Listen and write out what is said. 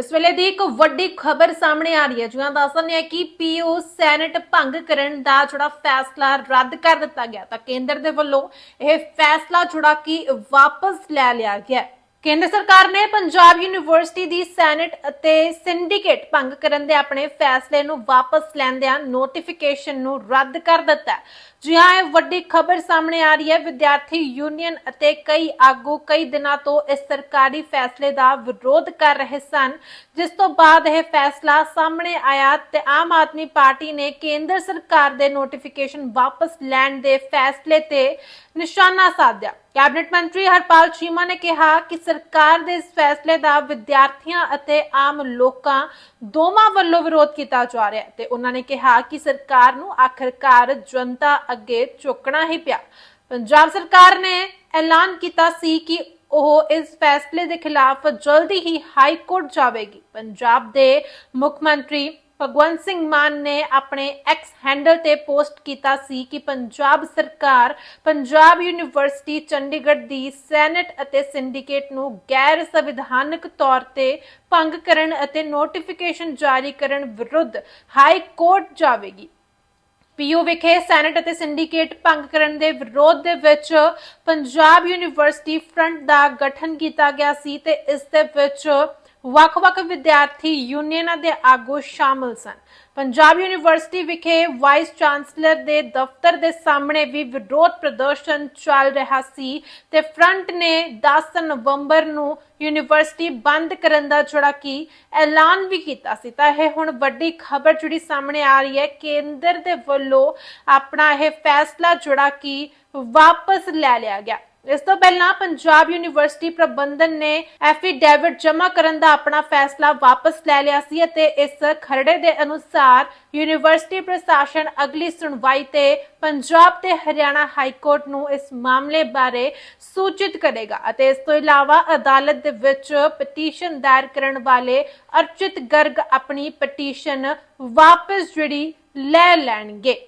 ਇਸ ਵੇਲੇ ਦੀ ਇੱਕ ਵੱਡੀ ਖਬਰ ਸਾਹਮਣੇ ਆ ਰਹੀ ਹੈ। ਜਿਵੇਂ ਦੱਸਦੇ ਹਾਂ ਕਿ ਪੀਓ ਸੈਨੇਟ ਭੰਗ ਕਰਨ ਦਾ ਜਿਹੜਾ ਫੈਸਲਾ ਰੱਦ ਕਰ ਦਿੱਤਾ ਗਿਆ। ਤਾਂ ਕੇਂਦਰ ਦੇ ਵੱਲੋਂ ਇਹ ਫੈਸਲਾ ਜਿਹੜਾ ਕਿ ਵਾਪਸ ਲੈ ਲਿਆ ਗਿਆ ਕੇਂਦਰ ਸਰਕਾਰ ਨੇ ਪੰਜਾਬ ਯੂਨੀਵਰਸਿਟੀ ਦੀ ਸੈਨੇਟ ਅਤੇ ਸਿੰਡੀਕੇਟ ਭੰਗ ਕਰਨ ਦੇ ਆਪਣੇ ਫੈਸਲੇ ਨੂੰ ਵਾਪਸ ਲੈਂਦਿਆਂ ਨੋਟੀਫਿਕੇਸ਼ਨ ਨੂੰ ਰੱਦ ਕਰ ਦਿੱਤਾ ਹੈ। ਜੀ ਹਾਂ, ਇਹ ਵੱਡੀ ਖਬਰ ਸਾਹਮਣੇ ਆ ਰਹੀ ਹੈ ਵਿਦਿਆਰਥੀ ਯੂਨੀਅਨ ਅਤੇ ਕਈ ਆਗੂ ਕਈ ਦਿਨਾਂ ਤੋਂ ਇਸ ਸਰਕਾਰੀ ਫੈਸਲੇ ਦਾ ਵਿਰੋਧ ਕਰ ਰਹੇ ਸਨ, ਜਿਸ ਤੋਂ ਬਾਅਦ ਇਹ ਫੈਸਲਾ ਸਾਹਮਣੇ ਆਇਆ ਤੇ ਆਮ ਆਦਮੀ ਪਾਰਟੀ ਨੇ ਕੇਂਦਰ ਸਰਕਾਰ ਦੇ ਨੋਟੀਫਿਕੇਸ਼ਨ ਵਾਪਸ ਲੈਣ ਦੇ ਫੈਸਲੇ ਤੇ ਨਿਸ਼ਾਨਾ ਸਾਧਿਆ ਕੈਬਨਿਟ ਮੰਤਰੀ ਹਰਪਾਲ ਚੀਮਾ ਨੇ ਕਿਹਾ ਕਿ ਸਰਕਾਰ ਦੇ ਇਸ ਫੈਸਲੇ ਦਾ ਵਿਦਿਆਰਥੀਆਂ ਅਤੇ ਆਮ ਲੋਕਾਂ ਦੋਵਾਂ ਵੱਲੋਂ ਵਿਰੋਧ ਕੀਤਾ ਜਾ ਰਿਹਾ ਹੈ ਤੇ ਉਹਨਾਂ ਨੇ ਕਿਹਾ ਕਿ ਸਰਕਾਰ ਨੂੰ ਆਖਰਕਾਰ ਜਨਤਾ ਅੱਗੇ ਝੁਕਣਾ ਹੀ ਪਿਆ। ਪੰਜਾਬ ਸਰਕਾਰ ਨੇ ਐਲਾਨ ਕੀਤਾ ਸੀ ਕਿ ਉਹ ਇਸ ਫੈਸਲੇ ਦੇ ਖਿਲਾਫ ਜਲਦੀ ਹੀ ਹਾਈ ਕੋਰਟ ਜਾਵੇਗੀ। ਪੰਜਾਬ ਦੇ ਮੁੱਖ ਮੰਤਰੀ ਭਗਵੰਤ ਸਿੰਘ ਮਾਨ ਨੇ ਆਪਣੇ ਐਕਸ ਹੈਂਡਲ ਤੇ ਪੋਸਟ ਕੀਤਾ ਸੀ ਕਿ ਪੰਜਾਬ ਸਰਕਾਰ ਪੰਜਾਬ ਯੂਨੀਵਰਸਿਟੀ ਚੰਡੀਗੜ੍ਹ ਦੀ ਸੈਨੇਟ ਅਤੇ ਸਿੰਡੀਕੇਟ ਨੂੰ ਗੈਰ ਸੰਵਿਧਾਨਕ ਤੌਰ ਤੇ ਭੰਗ ਕਰਨ ਅਤੇ ਨੋਟੀਫਿਕੇਸ਼ਨ ਜਾਰੀ ਕਰਨ ਵਿਰੁੱਧ ਹਾਈ ਕੋਰਟ ਜਾਵੇਗੀ। ਪੀਯੂ ਵਿਖੇ ਸੈਨੇਟ ਅਤੇ ਸਿੰਡੀਕੇਟ ਭੰਗ ਕਰਨ ਦੇ ਵਿਰੋਧ ਦੇ ਵਿੱਚ ਪੰਜਾਬ ਯੂਨੀਵਰਸਿਟੀ ਫਰੰਟ ਦਾ ਗਠਨ ਕੀਤਾ ਗਿਆ ਸੀ ਤੇ ਇਸ ਦੇ ਵਿੱਚ ਵੱਖ-ਵੱਖ ਵਿਦਿਆਰਥੀ ਯੂਨੀਅਨਾਂ ਦੇ ਆਗੂ ਸ਼ਾਮਲ ਸਨ। ਪੰਜਾਬ ਯੂਨੀਵਰਸਿਟੀ ਵਿਖੇ ਵਾਈਸ ਚਾਂਸਲਰ ਦੇ ਦਫ਼ਤਰ ਦੇ ਸਾਹਮਣੇ ਵੀ ਵਿਰੋਧ ਪ੍ਰਦਰਸ਼ਨ ਚੱਲ ਰਿਹਾ ਸੀ ਤੇ ਫਰੰਟ ਨੇ 10 ਨਵੰਬਰ ਨੂੰ ਯੂਨੀਵਰਸਿਟੀ ਬੰਦ ਕਰਨ ਦਾ ਜਿਹੜਾ ਕਿ ਐਲਾਨ ਵੀ ਕੀਤਾ ਸੀ। ਤਾਂ ਇਹ ਹੁਣ ਵੱਡੀ ਖਬਰ ਜਿਹੜੀ ਸਾਹਮਣੇ ਆ ਰਹੀ ਹੈ, ਕੇਂਦਰ ਦੇ ਵੱਲੋਂ ਆਪਣਾ ਇਹ ਫੈਸਲਾ ਜਿਹੜਾ ਕਿ ਵਾਪਸ ਲੈ ਲਿਆ ਗਿਆ। ਇਸ ਤੋਂ ਪਹਿਲਾਂ ਪੰਜਾਬ ਯੂਨੀਵਰਸਿਟੀ ਪ੍ਰਬੰਧਨ ਨੇ ਐਫੀਡੇਵਿਟ ਜਮ੍ਹਾਂ ਕਰਨ ਦਾ ਆਪਣਾ ਫੈਸਲਾ ਵਾਪਸ ਲੈ ਲਿਆ ਸੀ ਅਤੇ ਇਸ ਖਰੜੇ ਦੇ ਅਨੁਸਾਰ ਯੂਨੀਵਰਸਿਟੀ ਪ੍ਰਸ਼ਾਸਨ ਅਗਲੀ ਸੁਣਵਾਈ ਤੇ ਪੰਜਾਬ ਤੇ ਹਰਿਆਣਾ ਹਾਈ ਕੋਰਟ ਨੂੰ ਇਸ ਮਾਮਲੇ ਬਾਰੇ ਸੂਚਿਤ ਕਰੇਗਾ ਅਤੇ ਇਸ ਤੋਂ ਇਲਾਵਾ ਅਦਾਲਤ ਦੇ ਵਿੱਚ ਪਟੀਸ਼ਨ ਦਾਇਰ ਕਰਨ ਵਾਲੇ ਅਰਚਿਤ ਗਰਗ ਆਪਣੀ ਪਟੀਸ਼ਨ ਵਾਪਸ ਜਿਹੜੀ ਲੈ ਲੈਣਗੇ।